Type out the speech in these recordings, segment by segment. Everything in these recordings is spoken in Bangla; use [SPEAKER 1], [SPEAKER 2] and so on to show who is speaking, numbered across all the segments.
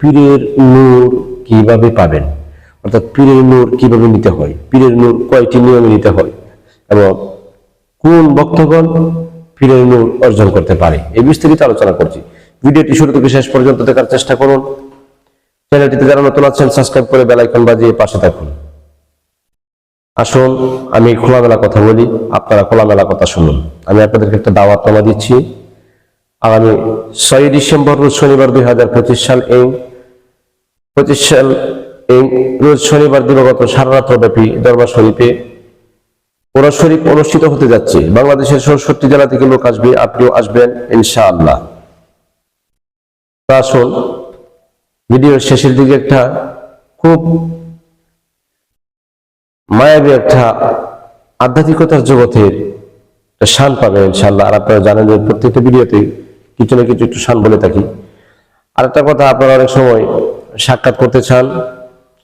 [SPEAKER 1] পীরের নূর কীভাবে পাবেন? অর্থাৎ পীরের নূর কীভাবে নিতে হয়? পীরের নূর কয়টি নিয়মে নিতে হয়? এবং কোন ভক্তগণ পীরের নূর অর্জন করতে পারে? এই বিস্তারিত আলোচনা করছি। ভিডিওটি শুরু থেকে শেষ পর্যন্ত দেখার চেষ্টা করুন। চ্যানেলটিতে যারা নতুন আছেন, সাবস্ক্রাইব করে বেল আইকন বাজিয়ে পাশে থাকুন। আসুন, আমি খোলামেলা কথা বলি। আপনারা খোলামেলা কথা শুনুন। আমি আপনাদেরকে একটা দাওয়াতনামা দিচ্ছি। আগামী ছয় ডিসেম্বর রোজ শনিবার দুই হাজার পঁচিশ সাল এই, পঁচিশ সাল এই রোজ শনিবার দিবগত সারা রাত্র ব্যাপী দরবার শরীফে ওরা শরীফ অনুষ্ঠিত হতে যাচ্ছে। বাংলাদেশের চৌষট্টি জেলা থেকে লোক আসবে, আপনিও আসবেন ইনশাআল্লাহ। আসুন, ভিডিওর শেষের দিকে একটা খুব মায়াবী একটা আধ্যাত্মিকতার জগতের শান পাবেন ইনশাল্লাহ আর আপনারা জানেন যে প্রত্যেকটা ভিডিওতে কিছু না কিছু একটু শান বলে থাকি। আর একটা কথা, আপনারা অনেক সময় সাক্ষাৎ করতে চান,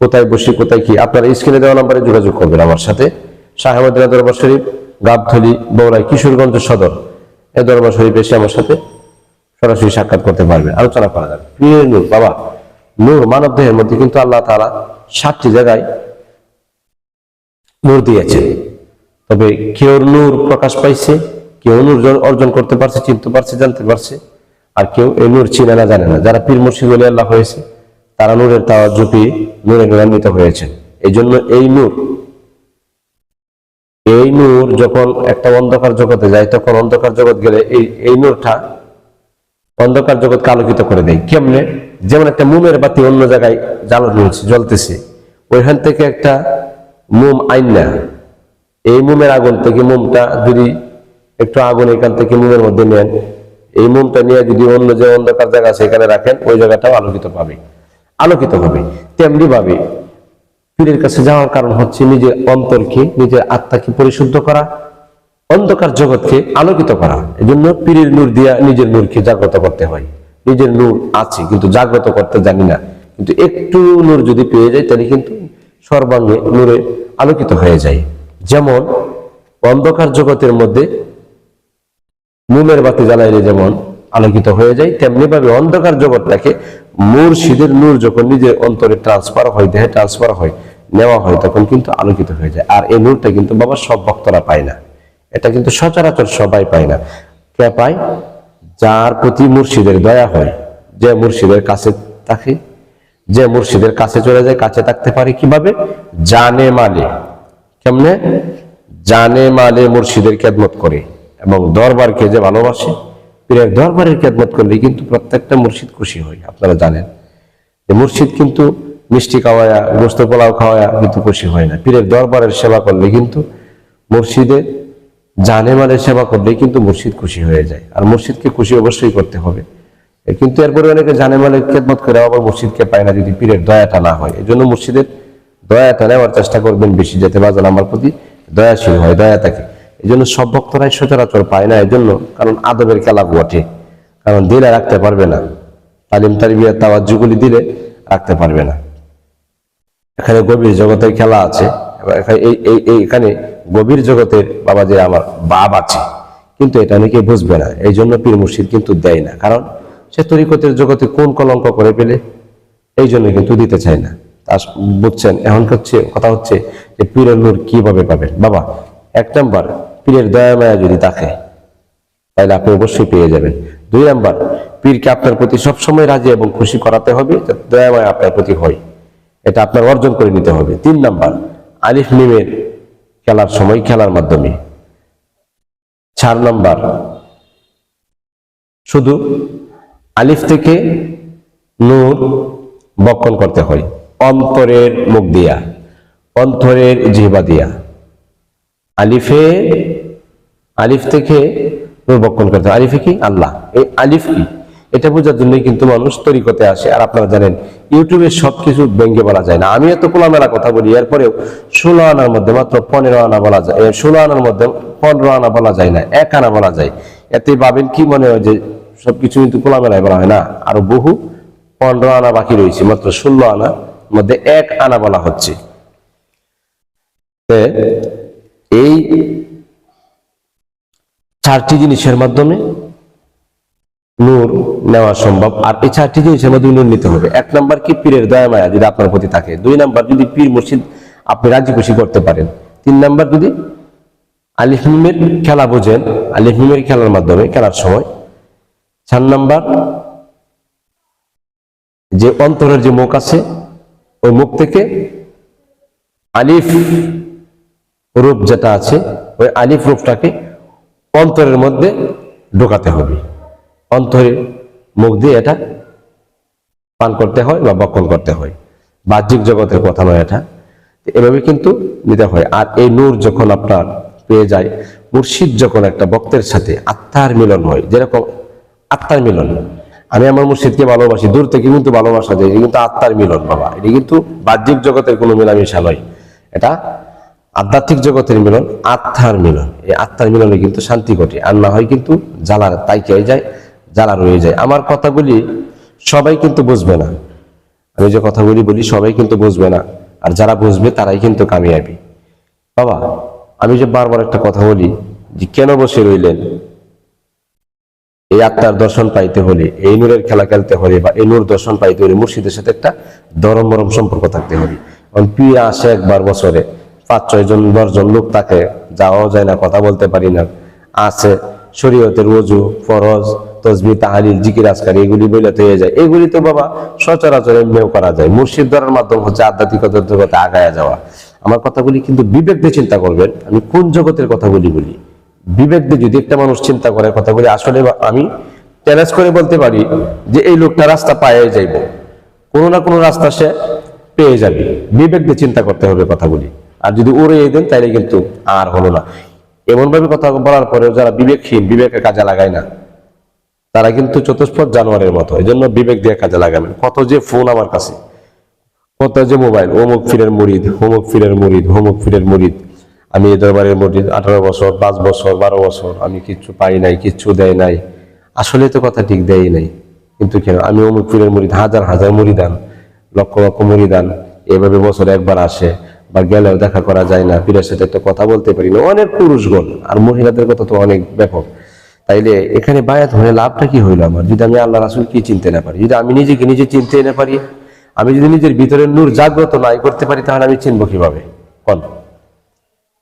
[SPEAKER 1] কোথায় বসি, কোথায় কি, আপনারা স্ক্রিনে দেওয়া নাম্বারে যোগাযোগ করবেন আমার সাথে। শাহামুদ্দিনা দরবার শরীফ গাবথলি বৌরাই, কিশোরগঞ্জ সদর এ দরবার শরীফ এসে আমার সাথে সরাসরি সাক্ষাৎ করতে পারবেন। আলোচনা করা যাবে প্রিয় নূর, বাবা, নূর মানব দেহের মধ্যে কিন্তু আল্লাহ তাআলা সাতটি জায়গায় নূর দিয়েছেন। তবে কেউ নূর প্রকাশ পাইছে? কেউ নূর অর্জন করতে পারছে, চিনতে পারছে, জানতে পারছে। আর কেউ এই নূর চিনে না, জানে না। যারা পীর মুর্শিদ ওলি আল্লাহ হয়েছে, তারা নূরের তাওয়া জুপি নূরে নূরান্বিত হয়েছেন এই জন্য এই নূর এই নূর যখন একটা অন্ধকার জগতে যায়, তখন অন্ধকার জগৎ গেলে এই এই নূরটা অন্ধকার জগৎকে আলোকিত করে দেয়। কেমনে? যেমন একটা মোমের বাতি অন্য জায়গায় জ্বালানো হয়েছে জ্বলতেছে। ওইখান থেকে একটা মোম আইনা এই মোমের আগুন থেকে মোমটা যদি একটু আগুন এখান থেকে মোমের মধ্যে নেন এই মোমটা নিয়ে যদি অন্য যে অন্ধকার জায়গা এখানে রাখেন, ওই জায়গাটাও আলোকিত পাবে। আলোকিত হবে, তেমনি ভাবে পীরের কাছে যাওয়ার কারণ হচ্ছে নিজের অন্তরকে, নিজের আত্মাকে পরিশুদ্ধ করা, অন্ধকার জগৎকে আলোকিত করা। এজন্য পীরের নূর দিয়া নিজের নূরকে জাগ্রত করতে হয়। নিজের নূর আছে, কিন্তু জাগ্রত করতে জানি না। কিন্তু একটু নূর যদি পেয়ে যায়, তাহলে কিন্তু সর্বাঙ্গে নূরে আলোকিত হয়ে যায়। যেমন অন্ধকার জগতের মধ্যে মোমের বাতি জ্বালাইলে যেমন আলোকিত হয়ে যায়, তেমনি ভাবে অন্ধকার জগৎটাকে মুর্শিদের নূর যখন নিজের অন্তরে ট্রান্সফার হয়, দেহে ট্রান্সফার হয়, নেওয়া হয়, তখন কিন্তু আলোকিত হয়ে যায়। আর এই নূরটা কিন্তু বাবা সব ভক্তরা পায় না। এটা কিন্তু সচরাচর সবাই পায় না। কে পায়? যার প্রতি মুর্শিদের দয়া হয়, যে মুর্শিদের কাছে থাকে, যে মুর্শিদের কাছে চলে যায়, কাছে থাকতে পারে কীভাবে? জানে মালে। কেমনে? জানে মালে মুর্শিদের খেদমত করে। এবং দরবারকে যে ভালোবাসে, পীরের দরবারের খেদমত করলে কিন্তু প্রত্যেকটা মুর্শিদ খুশি হয়, আপনারা জানেন। যে মুর্শিদ কিন্তু মিষ্টি খাওয়ায়া, গোস্ত পোলাও খাওয়ায়া কিন্তু খুশি হয় না। পীরের দরবারের সেবা করলে কিন্তু মুর্শিদের জানে মালের সেবা করলে কিন্তু মুর্শিদ খুশি হয়ে যায়। আর মুর্শিদকে খুশি অবশ্যই করতে হবে। কিন্তু এরপরে অনেকে জানে মালের খেদমত করে আবার মুর্শিদকে পায় না যদি পীরের দয়াটা না হয়। এই জন্য মুর্শিদের দয়াটা নেওয়ার চেষ্টা করবেন বেশি, যাতে বাজান আমার প্রতি দয়াশীল হয়, দয়া থাকে। এই জন্য সব ভক্তরাই সচরাচর পায় না এই জন্য কারণ আদবের খেলা বটে। কারণ দিলে রাখতে পারবে না। তালিম তালিবিয়া তাওয়াজ্জুগুলি দিলে রাখতে পারবে না। এখানে গভীর জগতের খেলা আছে। এখানে গভীর জগতের বাবা যে আমার বাপ আছে। কিন্তু এটা অনেকে বুঝবে না। এই জন্য পীর মুর্শিদ কিন্তু দেয় না। কারণ সে তরিকতের জগতে কোন কলঙ্ক করে পেলে এই জন্য কিন্তু দিতে চায় না। তা বুঝছেন? এখন হচ্ছে, কথা হচ্ছে যে পীরের নূর কীভাবে পাবেন? বাবা, এক নাম্বার পীরের দয়া মায়া যদি থাকে তাহলে আপনি অবশ্যই পেয়ে যাবেন। দুই নাম্বার, পীরকে আপনার প্রতি সবসময় রাজি এবং খুশি করাতে হবে, যাতে মায়া আপনার প্রতি হয়। এটা আপনার অর্জন করে নিতে হবে। তিন নাম্বার, আলিফ মিমের খেলার সময় খেলার মাধ্যমে। চার নাম্বার, শুধু আলিফ থেকে নূর বক্ষণ করতে হয়। অন্তরের মুখ দিয়া, অন্তরের জিহবা দিয়া। আলিফে, আলিফ থেকে বক্ষণ করতে আলিফে কি? আল্লাহ। এই আলিফ কি? এটা বোঝার জন্যই কিন্তু মানুষ তরিকতে আসে। আর আপনারা জানেন, ইউটিউবে সবকিছু ব্যঙ্গে বলা যায় না। আমি এত খোলামেলা কথা বলি, এরপরেও ষোলো আনার মধ্যে মাত্র পনেরো আনা বলা যায়। ষোলো আনার মধ্যে পনেরো আনা বলা যায় না, এক আনা বলা যায়। এতে ভাবেন কি মনে হয় যে সবকিছু কিন্তু খোলামেলায় বলা হয় না? আরও বহু পনেরো আনা বাকি রয়েছে, মাত্র ষোলো আনা মধ্যে এক আনা বলা হচ্ছে। এই চারটি জিনিসের মাধ্যমে নূর নেওয়া সম্ভব। আর এই চারটি জিনিসের মধ্যে নূর নিতে হবে। এক নাম্বার কি? পীরের দয়া মায়া যদি আপনার প্রতি থাকে। দুই নাম্বার যদি পীর মুর্শিদ আপনি রাজি খুশি করতে পারেন। তিন নাম্বার যদি আলিফমিমের খেলা বোঝেন আলিফমিমের খেলার মাধ্যমে খেলার সময়। চার নাম্বার যে অন্তরের যে মুখ আছে, ওই মুখ থেকে আলিফ রূপ যেটা আছে, ওই আলিফ রূপটাকে অন্তরের মধ্যে ঢোকাতে হবে। অন্তরে মুখ দিয়ে এটা পান করতে হয় বা বক্ষণ করতে হয়। বাহ্যিক জগতের কথা নয় এটা। এভাবে কিন্তু নিতে হয়। আর এই নূর যখন আপনার পেয়ে যায়, মুর্শিদ যখন একটা ভক্তের সাথে আত্মার মিলন হয়, যেরকম আত্মার মিলন। আমি আমার মুর্শিদকে ভালোবাসি, দূর থেকে কিন্তু ভালোবাসা যায় কিন্তু আত্মার মিলন, বাবা। এটা কিন্তু বাহ্যিক জগতের কোনো মেলামেশা নয়। এটা আধ্যাত্মিক জগতের মিলন, আত্মার মিলন। এই আত্মার মিলনে কিন্তু শান্তি ঘটে। আর না হয় কিন্তু জ্বালার তাই কে যায় জ্বালা রয়ে যায়। আমার কথাগুলি সবাই কিন্তু বুঝবে না। আমি যে কথাগুলি বলি, সবাই কিন্তু বুঝবে না। আর যারা বুঝবে, তারাই কিন্তু কামিয়াবি। বাবা, আমি যে বারবার একটা কথা বলি যে, কেন বসে রইলেন? এই আত্মার দর্শন পাইতে হলে, এই নূরের খেলা খেলতে হলে বা এই নূর দর্শন পাইতে হলে মুর্শিদের সাথে একটা দরম মরম সম্পর্ক থাকতে হবে। কারণ পিয়া আসে একবার বছরে। পাঁচ ছয় জন, দশজন লোক তাকে যাওয়াও যায় না, কথা বলতে পারি না। আছে শরীয়তের ওজু ফরজ তসবি তাহালিল, জিকির, আজকার, এগুলি বলে হয়ে যায়। এগুলি তো বাবা সচরাচর এমনিও করা যায়। মুর্শিদ ধরার মাধ্যম হচ্ছে আধ্যাত্মিকতার জগতে আগায়া যাওয়া। আমার কথাগুলি কিন্তু বিবেক দিয়ে চিন্তা করবেন। আমি কোন জগতের কথাগুলি বলি? বিবেক দিয়ে যদি একটা মানুষ চিন্তা করে কথাগুলি আসলে আমি চ্যালেঞ্জ করে বলতে পারি যে এই লোকটা রাস্তা পায়ে যাইব। কোনো না কোনো রাস্তা সে পেয়ে যাবে। বিবেক দিয়ে চিন্তা করতে হবে কথাগুলি। আর যদি উড়িয়ে দেন, তাইলে কিন্তু আর হলো না। এমন ভাবে কথা বলার পরেও যারা বিবেকহীন, বিবেকে কাজে লাগায় না, তারা কিন্তু চতুষ্পদ জানোয়ারের মতো। এই জন্য বিবেক দিয়ে কাজে লাগাবেন। কত যে ফোন আমার কাছে, কত যে মোবাইল, অমুক ফিরের মুরিদ হোমুক ফিরের মুরিদ হোমুক ফিরের মুরিদ। আমি এই দরবারের মুরিদ আঠারো বছর, পাঁচ বছর, বারো বছর, আমি কিচ্ছু পাই নাই, কিচ্ছু দেয় নাই। আসলে তো কথা ঠিক দেয় নাই। কিন্তু কেন? আমি অমুক ফিরের মুরিদ, হাজার হাজার মুরিদান, লক্ষ লক্ষ মুরিদান, এভাবে বছর একবার আসে। বা গেলেও দেখা করা যায় না, পীরের সাথে একটা কথা বলতে পারি না। অনেক পুরুষগণ, আর মহিলাদের কথা তো অনেক ব্যাপক। তাইলে এখানে বায়াত হয়ে লাভটা কি হইল আমার? যদি আমি আল্লাহ রাসুল কি চিনতে না পারি? যদি আমি নিজেকে নিজে চিনতে না পারি, আমি যদি নিজের ভিতরে নূর জাগ্রত নাই করতে পারি, তাহলে আমি চিনবো কীভাবে? কল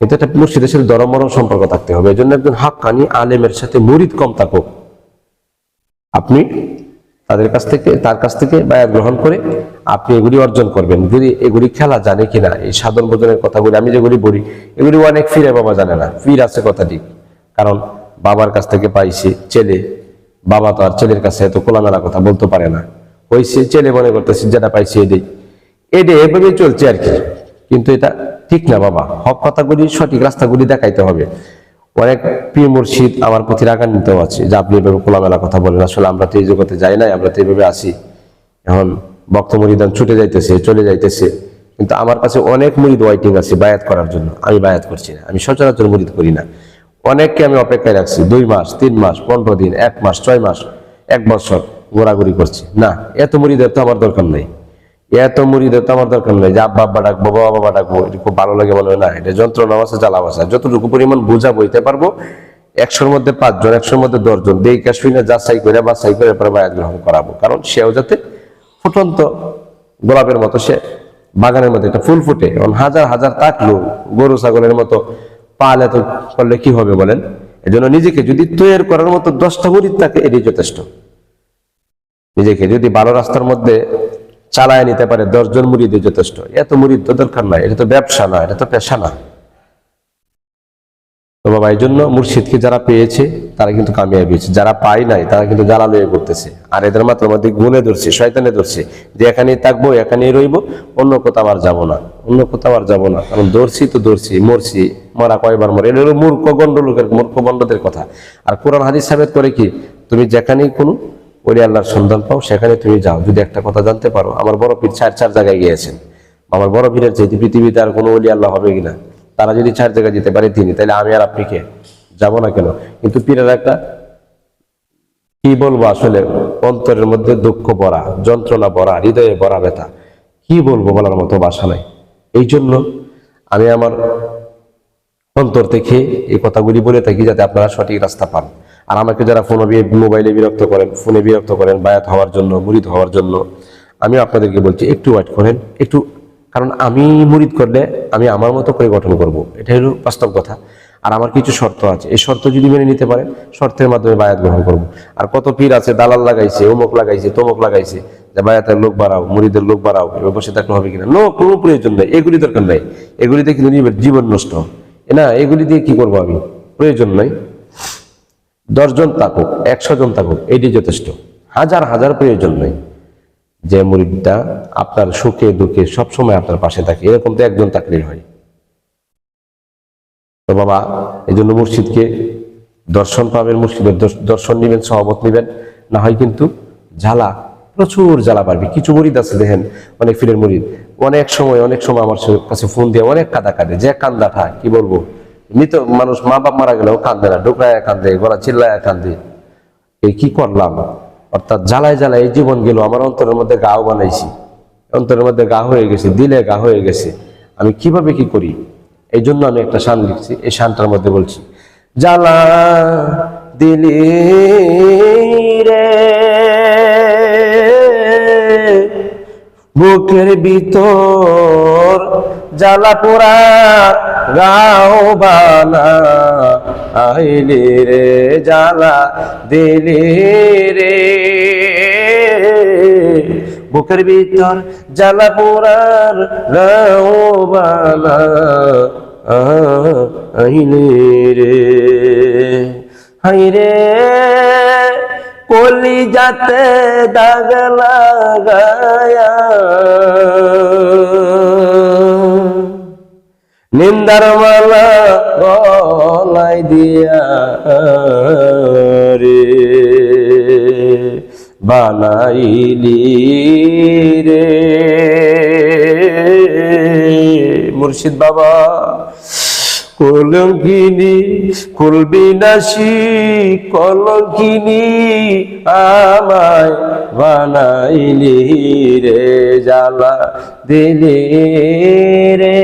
[SPEAKER 1] কিন্তু একটা মুর্শিদের সাথে দরমরম সম্পর্ক থাকতে হবে। এই জন্য একজন হাক্কানি আলেমের সাথে মুরিদ কম থাকুক। আপনি তাদের কাছ থেকে, তার কাছ থেকে বায়াত গ্রহণ করে আপনি এগুলি অর্জন করবেন। যদি এগুলি খেলা জানে কিনা, এই সাধন বোধনের কথাগুলি, আমি যেগুলি বলি, এগুলি অনেক ফিরে বাবা জানে না। ফির আছে কথা ঠিক। কারণ বাবার কাছ থেকে পাইছি ছেলে, বাবা তো আর ছেলের কাছে এত খোলামেলা কথা বলতে পারে না। ওই সে ছেলে মনে করতেছে, যেটা পাইছি এটাই এটা এভাবেই চলছে আর কি। কিন্তু এটা ঠিক না বাবা। হক কথাগুলি, সঠিক রাস্তাগুলি দেখাইতে হবে। অনেক প্রিয় মুর্শিদ আমার প্রতি রাগান্বিত আছে, যে আপনি এভাবে খোলামেলা কথা বলেন। আসলে আমরা তো এই জগতে যাই নাই, আমরা তো এইভাবে আসি এখন ভক্ত মরিদান ছুটে যাইতেছে, চলে যাইতেছে। কিন্তু আমার কাছে অনেক মুরিদ ওয়াইটিং আছে বায়াত করার জন্য। আমি বায়াত করছি না, আমি সচরাচর মুরিদ করি না। অনেককে আমি অপেক্ষায় রাখছি, দুই মাস, তিন মাস, পনেরো দিন, এক মাস, ছয় মাস, এক বছর ঘোরাঘুরি করছি। না, এত মুরিদের তো আমার দরকার নেই। এত মুড়িদের তো আমার দরকার নেই। যে আব্বা আব্বা ডাকবো বাবা বাবা ডাকবো, এটা খুব ভালো লাগে বলে না। এটা যন্ত্রণা আছে জ্বালা আছে। যতটুকু পরিমাণ বোঝা বইতে পারব, একশোর মধ্যে পাঁচজন, একশোর মধ্যে দশজন দেখে শুনে যাচাই করে বাছাই করে পরে বায়াত গ্রহণ করাবো। কারণ সেও যাতে ফুটন্ত গোলাপের মতো, সে বাগানের মধ্যে একটা ফুল ফুটে। এবং হাজার হাজার তাকলো গরু, ছাগলের মতো পাল এত করলে কি হবে বলেন? এজন্য নিজেকে যদি তৈরি করার মতো দশটা মুড়িদ থাকে, এটাই যথেষ্ট। নিজেকে যদি ভালো রাস্তার মধ্যে চালায় নিতে পারে, দশজন মুড়িদে যথেষ্ট। এত মুড়িদ তো দরকার নাই, এটা তো ব্যবসা না, এটা তো পেশা না। তো বাবা এই জন্য মুর্শিদকে যারা পেয়েছে, তারা কিন্তু কামিয়াবি হয়েছে। যারা পায় নাই, তারা কিন্তু জ্বালা লয়ে করতেছে আর এদের মাত্র মধ্যে গুনে ধরছে, শয়তানে ধরছে, যে এখানেই থাকব, এখানেই রইবো, অন্য কোথাও আর যাব না, অন্য কোথাও আর যাব না। কারণ ধরছি তো ধরছি, মরছি, মরা কয়বার মরে, এটা হলো মূর্খ গণ্ড লোকের মূর্খ গণ্ডদের কথা। আর কোরআন হাদিস সাবেত করে কি, তুমি যেখানেই কোনো ওলি আল্লাহর সন্ধান পাও, সেখানে তুমি যাও। যদি একটা কথা জানতে পারো, আমার বড় পীর চার চার জায়গায় গিয়েছেন। আমার বড় পীরের চাইতে পৃথিবীতে আর কোনো ওলি আল্লাহ হবে কিনা, তারা যদি চার জায়গায় যেতে পারে তিনি, তাহলে আমি আর আপনি কে? যাব না কেন? কিন্তু পীরের একটা, কি বলব আসলে, অন্তরের মধ্যে দুঃখ ভরা, যন্ত্রণা ভরা, হৃদয়ে ভরা ব্যথা। কি বলব বলার মতো বাসা নাই। এই জন্য আমি আমার অন্তর থেকে এই কথাগুলি বলে থাকি যাতে আপনারা সঠিক রাস্তা পান। আর আমাকে যারা ফোন মোবাইলে বিরক্ত করেন, ফোনে বিরক্ত করেন, বায়াত হওয়ার জন্য, মুরিদ হওয়ার জন্য আমি আপনাদেরকে বলছি, একটু ওয়েট করেন, একটু, কারণ আমি মুরিদ করলে আমি আমার মতো করে গঠন করব। এটা হলো বাস্তব কথা। আর আমার কিছু শর্ত আছে। এই শর্ত যদি মেনে নিতে পারেন, শর্তের মাধ্যমে বায়াত গ্রহণ করব। আর কত পীর আছে, দালাল লাগাইছে অমুক লাগাইছে, তমুক লাগাইছে, যে বায়াতের লোক বাড়াও, মুরিদের লোক বাড়াও এবার বসে থাকলে হবে কিনা? নো, কোনো প্রয়োজন নেই, এগুলি দরকার নাই। এগুলিতে কিন্তু জীবন নষ্ট। না, এগুলি দিয়ে কি করব আমি? প্রয়োজন নাই। দশজন থাকুক একশো জন থাকুক এটি যথেষ্ট। হাজার হাজার প্রয়োজন নেই। যে মুরিদটা আপনার সুখে, দুঃখে সবসময় আপনার পাশে থাকে, এরকম তো একজন থাকলেই হয়। তো বাবা এই জন্য মুর্শিদকে দর্শন পাবেন, মুর্শিদের দর্শন নেবেন সহবত নেবেন। না হয় কিন্তু জ্বালা, প্রচুর জ্বালা পারবে কিছু মুরিদ আছে, দেখেন, অনেক ফিরের মুরিদ। অনেক সময় অনেক সময় আমার কাছে ফোন দিয়ে অনেক কাঁদা কাঁদে, যে কান্দাটা, কি বলব? মৃত মানুষ মা বাপ মারা গেলেও কান্দে না, ডোকরায় কান্দে গলা চিল্লায় কান্দে এই কি করলাম? অর্থাৎ জ্বালায় জ্বালায় এই জীবন গেল, আমার অন্তরের মধ্যে গাও বানাইছি। অন্তরের মধ্যে গা হয়ে গেছে, দিলে গা হয়ে গেছে। আমি কীভাবে কি করি? এই জন্য আমি একটা শান লিখছি, এই শানটার মধ্যে বলছি, জ্বালা দিলি রে, বুকের ভিতর জ্বালা গাও বানা আইলি রে জ্বালা দিলি রে। বুকের ভিতর জ্বালা পোড়ার গাও বানা আইলি রে। হাই রে কলি যাতে দাগ লাগায়া নিন্দার মালা গলাই দিয়া রে বানাইলি রে। মুর্শিদ বাবা কলঙ্কিনী কুলবিনাশী কলঙ্কিনী আমায় বানাইলি রে, জ্বালা দিলি রে।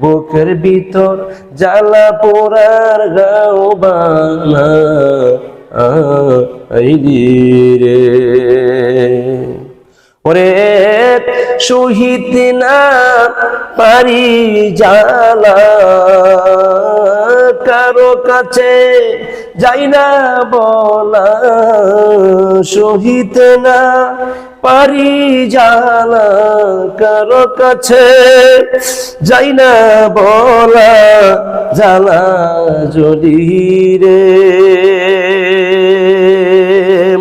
[SPEAKER 1] বুকের ভিতর জ্বালা পোড়ার গাও বানা আইলি রে। ওরে শহীদ না পারি জালা, কারও কাছে যাই না বলা, শহীদ না পারি জালা, কারও কাছে যাই না বলা, জালা জলি রে।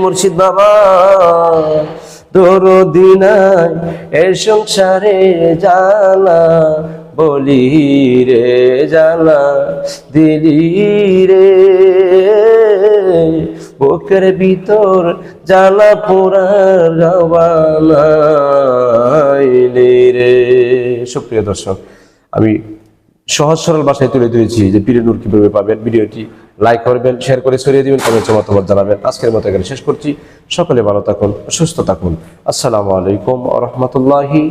[SPEAKER 1] মুর্শিদ বাবা। দরদিনায় এ সংসারে জালা বলি রে জালা দিলি রে। বুকের ভিতর জ্বালা পোড়ার রে। সুপ্রিয় দর্শক, আমি সহজ সরল ভাষায় তুলে ধরেছি যে পীরের নূর কীভাবে পাবেন। ভিডিওটি লাইক করবেন শেয়ার করে ছড়িয়ে দিবেন কমেন্টে মতামত জানাবেন। আজকের মতো এখানে শেষ করছি। সকলে ভালো থাকুন, সুস্থ থাকুন। আসসালামু আলাইকুম আ রহমতুল্লাহি